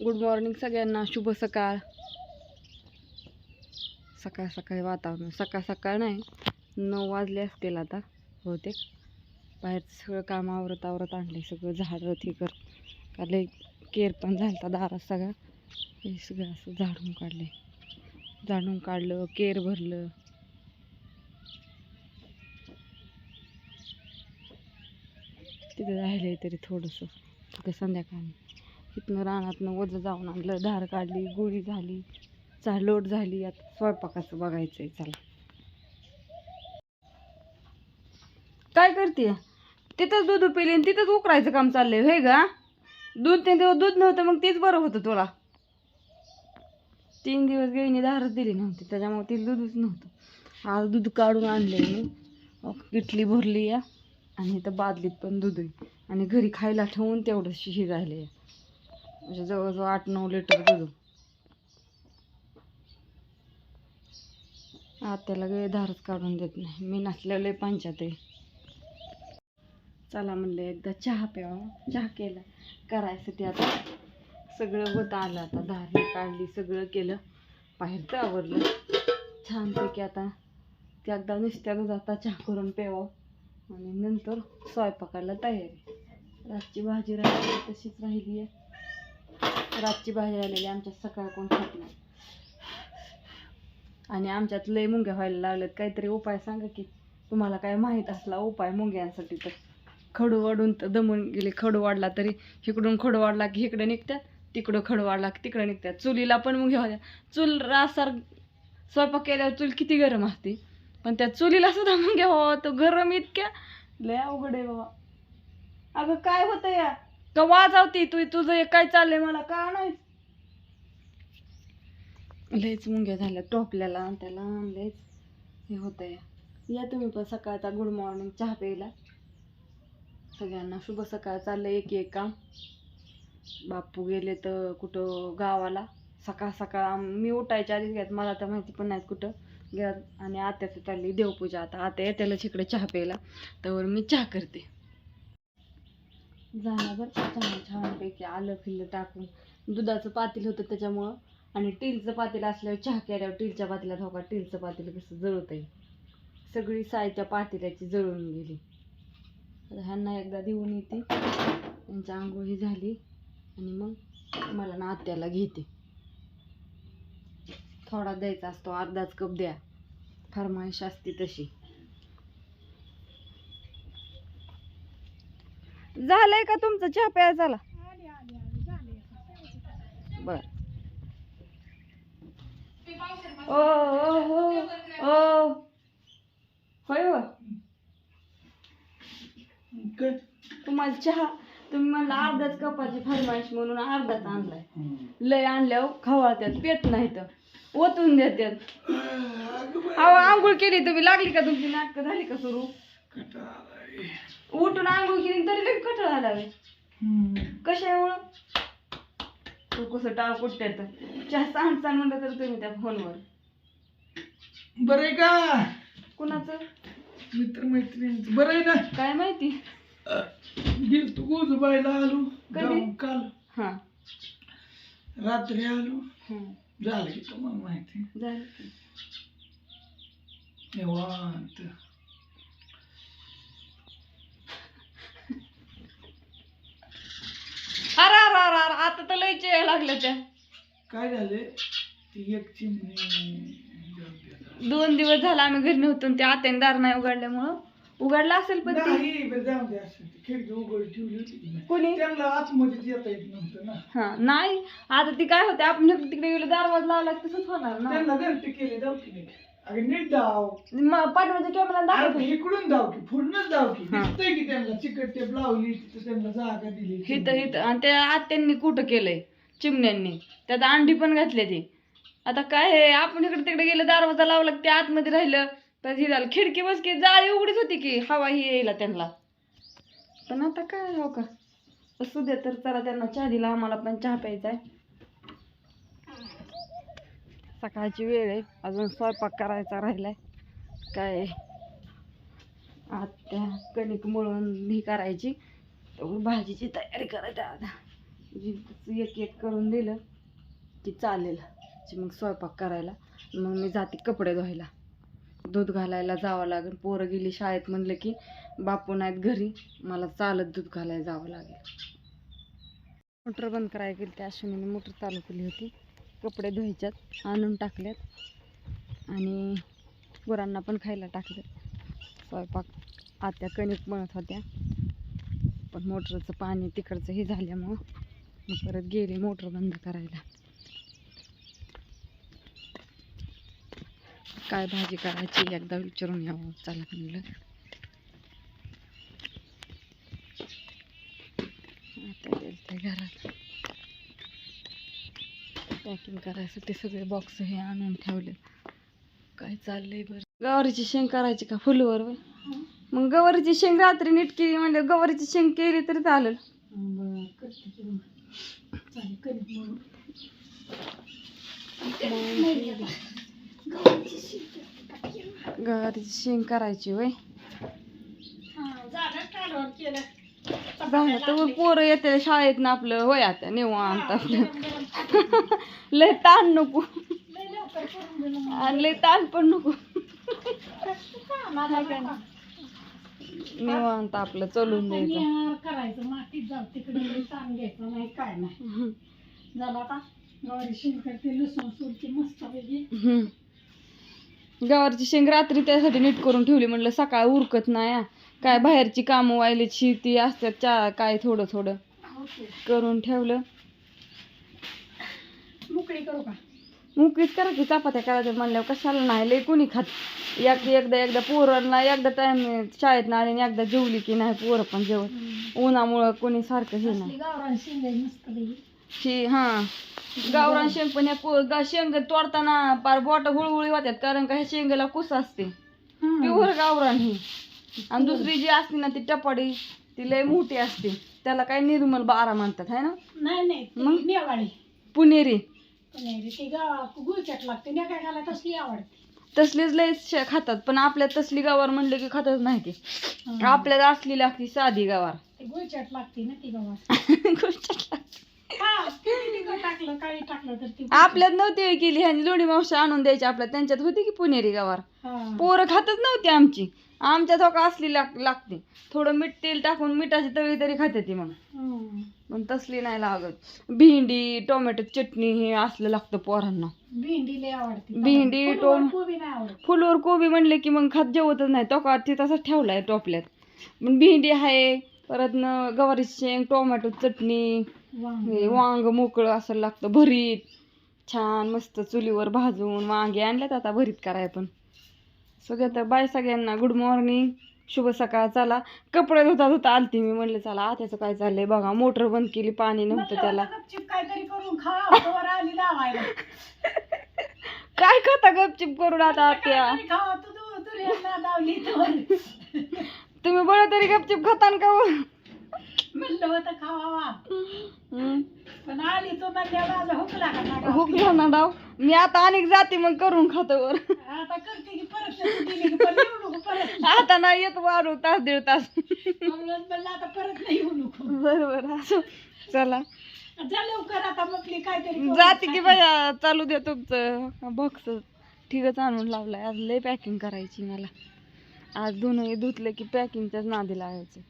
Good morning सगळ्यांना शुभ सकाळ. सकाळ सकाळी वातावरण सकाळ सकाळ नाही नऊ वाजले असतील आता बहुतेक. बाहेरचं सगळं काम आवरत आवरत आणले सगळं झाडं हे कर का लई केर पण झालता दारात सगळा. हे सगळं असं झाडून काढले झाडून काढलं केर भरलं. तिथे राहिले तरी थोडंसं. तिथे संध्याकाळी. इथनं रानातनं वजं जाऊन आणलं धार काढली गोळी झाली चा लोट झाली. आता स्वयंपाकाचं बघायचं आहे चला. काय करते तिथंच दूध पिली आणि तिथंच उकरायचं काम चाललंय हे का दूध ते दिवस दूध नव्हतं मग तेच बरं होतं तुला. तीन दिवस गेईने धारच दिली नव्हती त्याच्यामुळे ते दूधच नव्हतं. आज दूध काढून आणले मी. किटली भरली या आणि इथं बादलीत पण दूध आहे. आणि घरी खायला ठेवून तेवढं शिही राहिले म्हणजे जवळजवळ आठ नऊ लिटर दूध. आत्याला काही धारच काढून देत नाही. मी नसल्यावर लय पंचात आहे. चला म्हणलं एकदा चहा प्यावा. चहा केला. करायचं ते आता. सगळं होत आलं आता. धार काढली सगळं केलं. बाहेरचं आवरलं. छानपैकी आता ते एकदा नुसत्या दुधाचा चहा करून प्यावं. आणि नंतर स्वयंपाकाला तयारी. रातची भाजी राहिली तशीच राहिली आहे रातची भाजी राहिलेली आमच्यात सकाळ कोण खात नाही. आणि आमच्यात लय मुंग्या व्हायला लागल्यात. काहीतरी उपाय सांगा की तुम्हाला काय माहीत असला उपाय मुंग्यांसाठी तर. खडू वाढून तर दमून गेले. खडू वाढला तरी इकडून खडू वाढला की इकडे निघतात तिकडं खडू वाढला की तिकडे निघतात चुलीला पण मुंग्या होत्या चूल रासार स्वयंपाक केल्यावर चूल किती गरम असते. पण त्या चुलीला सुद्धा मुंग्या व्हावं तो गरम इतक्या. लय अवघड आहे बाबा. अगं काय होतं या? का वाजवती तू? तुझं एक काय चाललंय? मला का नाही लयच मुंग्या झाल्या टोपल्याला आणि त्याला लयच हे होतं या या तुम्ही पण सकाळचा गुड मॉर्निंग चहा प्यायला. सगळ्यांना शुभ सकाळ चाललं एक एक काम. बापू गेले तर कुठं गावाला? सकाळ सकाळ मी उठायच्या आधीच घ्यात मला तर माहिती पण नाही कुठं. घ्यात आणि आत्याचं चालली देवपूजा. आता आता येत्याला इकडे चहा प्यायला. तर मी चहा करते. झाला बरं का छानपैकी आलं फिल्लं टाकून. दुधाचं पातील होतं त्याच्यामुळं. आणि टीलचं पातेलं असल्यावर चहा केल्यावर टीलच्या पातेल्यात हो का टीलचं पातील कसं जळत आहे. सगळी सायच्या पातेल्याची जळून गेली. ह्यांना एकदा देऊन येते. त्यांची आंघोळी झाली. आणि मग मला ना आत्याला घेते. थोडा द्यायचा असतो अर्धाच कप द्या. फरमाईश असते तशी. झालंय का तुमचं चहा प्यायला? झाला बर. ओ ओ ओ ओ. होय हो. तुम्हाला चहा तुम्ही म्हणला अर्धाच कपाची फरमाईश म्हणून अर्धाच आणलाय. लय आणल्यावर खवाळत्यात पेत नाही तर. ओतून देतात अहो आंघोळ केली तुम्ही लागली का तुमची? नाटकं झाली का सुरू? उठून आंघोळ केली तरी लगेच कठळ बे. कशामुळं? तू कसं टाळ कुठ्यात चहा सांग सांग म्हणलं तर तुम्ही त्या फोनवर. बरं आहे का? कुणाचं? मित्र मैत्रिणींचं बरं आहे ना? काय माहिती? गेलतो गोजूबाईला आलो. कधी? जाऊन काल. हा. रात्री आलो. हं. झालं की तुम्हाला माहिती. झालं की. निवांत अरे अरे अरे अरे लागल्या त्या. काय झाले? ती एक चिमणी जाऊ दे. दोन दिवस झाला आम्ही घरी नव्हतो आणि ते आत्याने दार नाही उघडल्यामुळं. उघडला असेल पण ते. नाही बरं जाऊ दे असं. ती खिडकी उघड ठेवली होती की नाही. कोणी? त्यांना आतमध्ये येता येत नव्हतं ना. हा नाही. आता ती काय होते आपण इकडे तिकडे गेलो दारवाज लावला की तसंच होणार ना. त्यांना घरटी केली जाऊ की नाही. अगं नीट जाव मग पाठवायचं कॅमेरा दाखवतो अरे इकडून जाऊ की पुढनच जाऊ की. हा. दिसतंय की त्यांना. चिकट टेप लावली तिथं त्यांना जागा दिली. हिथं हिथं. आणि त्या आत्यांनी कुठं केलंय? चिमण्यांनी. त्यात अंडी पण घातली ती. आता काय आहे आपण इकडे तिकडे गेलं दरवाजा लावला ते आतमध्ये राहिलं. तर हे झालं खिडकी बस की जाळी उघडीच होती की हवा ही यायला त्यांना. पण आता काय हो का? असू दे तर चला त्यांना चहा दिला आम्हाला पण चहा प्यायचा आहे. सकाळची वेळ आहे. अजून स्वयंपाक करायचा राहिलाय. काय आत्या कणिक मळून ही करायची. भाजीची तयारी करायची आता. एक एक करून दिलं की चालेल. की मग स्वयंपाक करायला. मग मी जाते कपडे धुवायला. दूध घालायला जावं लागेल. पोरं गेली शाळेत म्हणलं की बापू नाहीत घरी. मला चालत दूध घालायला जावं लागेल. मोटर बंद करायला गेली त्या अश्विनीने मोटर चालू केली होती. कपडे धुवायच्यात आणून टाकल्यात. आणि गुरांना पण खायला टाकलं. स्वयंपाक आत्या कणिक म्हणत होत्या. पण मोटरचं पाणी तिकडचं हे झाल्यामुळं परत गेले मोटर बंद करायला. काय भाजी करायची एकदा विचारून यावं चला म्हणलं. आता गेलते घरात. पॅकिंग करायसाठी सगळे बॉक्स हे आणून ठेवले. काय चाललंय बरं? गवारीची शेंग करायची का फुलवर? मग गवारीची शेंग रात्री नीट केली म्हणजे गवारीची शेंग केली तरी चालेल बरं करते की मग. चालेल कणिक मळून. गवारीची शेंग करायची वय झालं. झालं तर पोरं येते शाळेत ना आपलं होय आता निवांत आपलं लय ताण नको. आणि लय ताण पण नको काय. निवांत आपलं चलून द्यायचं करायचं मातीत जाऊ तिकडे ताण घ्यायचं नाही काय नाही. झालं आता गवारी शेण करते लसूण सोडते मस्त पैकी हम्म. गवारची शेंग रात्री त्यासाठी नीट करून ठेवली म्हणलं सकाळ उरकत नाही हा. काय बाहेरची कामं व्हायली शेती असतात चा काय थोडं थोडं ओके करून ठेवलं मोकळी करू का मुकीच करा की चपात्या करायच्या म्हणल्यावर कशाला नाही लय कोणी खात. एक एकदा एकदा पोरांना एकदा टाइम शाळेत ना आणि एकदा जेवली की नाही पोरं पण जेवत. उन्हामुळं कोणी सारखं हे नाही. शी हां. गावरान शेंग पण या शेंग तोडताना पार बोट हुळहुळी होत्यात कारण का ह्या शेंगाला कुस असते. प्युअर गावरान ही. आणि दुसरी जी असते ना ती टपाडी ती लय मोठी असते. त्याला काय निर्मल बारा म्हणतात है ना? नाही नाही मग? नेवाळी पुणेरी पनेरी ती गावा गुळचट लागते ने काय घाला तसली आवडते. तसलीच लय शे- खातात पण आपल्यात तसली गावार म्हणलं की खातच नाही ती. हा. आपल्यात असली लागती साधी गावार. ती गुळचट लागते ना ती गावा गोष्ट लागते. हा किती तिखट टाकलं काळी टाकलं तर ती आपल्यात नव्हती होय केली ह्यांनी लोणी मावशी आणून द्यायची आपल्यात. त्यांच्यात होती की पुणेरी गावार? हा. पोरं खातच नव्हती आमची. आमच्या धोका असली लाग लागते. थोडं मीठ तेल टाकून मिठाची तळी तरी खाते ती मग. पण तसली नाही लागत. भेंडी टोमॅटो चटणी हे असलं लागतं पोरांना. भेंडी लय आवडते. भेंडी, फुलवर टोम- कोबी नाही आवडत. फुलवर कोबी म्हणले की मग खात जेवतच नाही. तो का ते तसाच ठेवलाय टोपल्यात. पण भेंडी आहे परत न गवारीची शेंग टोमॅटो चटणी वांग. हे वांग मोकळं असं लागतं भरीत. छान मस्त चुलीवर भाजून वांगे आणल्यात आता भरीत कराय पण. सगळ्या तर बाय सगळ्यांना गुड मॉर्निंग. शुभ सकाळ चला. कपडे धुता धुता आलती मी म्हणले चला आत्याचं काय चाललंय बघा मोटर बंद केली पाणी नव्हतं त्याला. होतं गपचूप काहीतरी करून खा वर आली लावायला. काय खाता गपचिप करून आता आत्या? काहीतरी खावा तू तू तुला लावली तर तुम्ही बरं तरी गपचिप खातान का हो? म्हणलं होतं खावा हम्म. पण आली तू म्हणल्या माझा हुकला का नाका? हुकला ना डाव मी आता अनेक जाते मग करून खातो वर आता करते की परत तू दिली की पण येऊ नको परत आता नाही येत वाढू तास दीड तास. म्हणलं म्हणलं आता परत नाही येऊ नको. बरोबर असं. चला. जा लवकर आता म्हटली काहीतरी करून जाते की. बाया चालू द्या तुमचं. बॉक्स ठीकच आणून लावलाय. आज लय पॅकिंग करायची मला. आज दोन हे धुतलं की पॅकिंगच्याच नादी लागायचं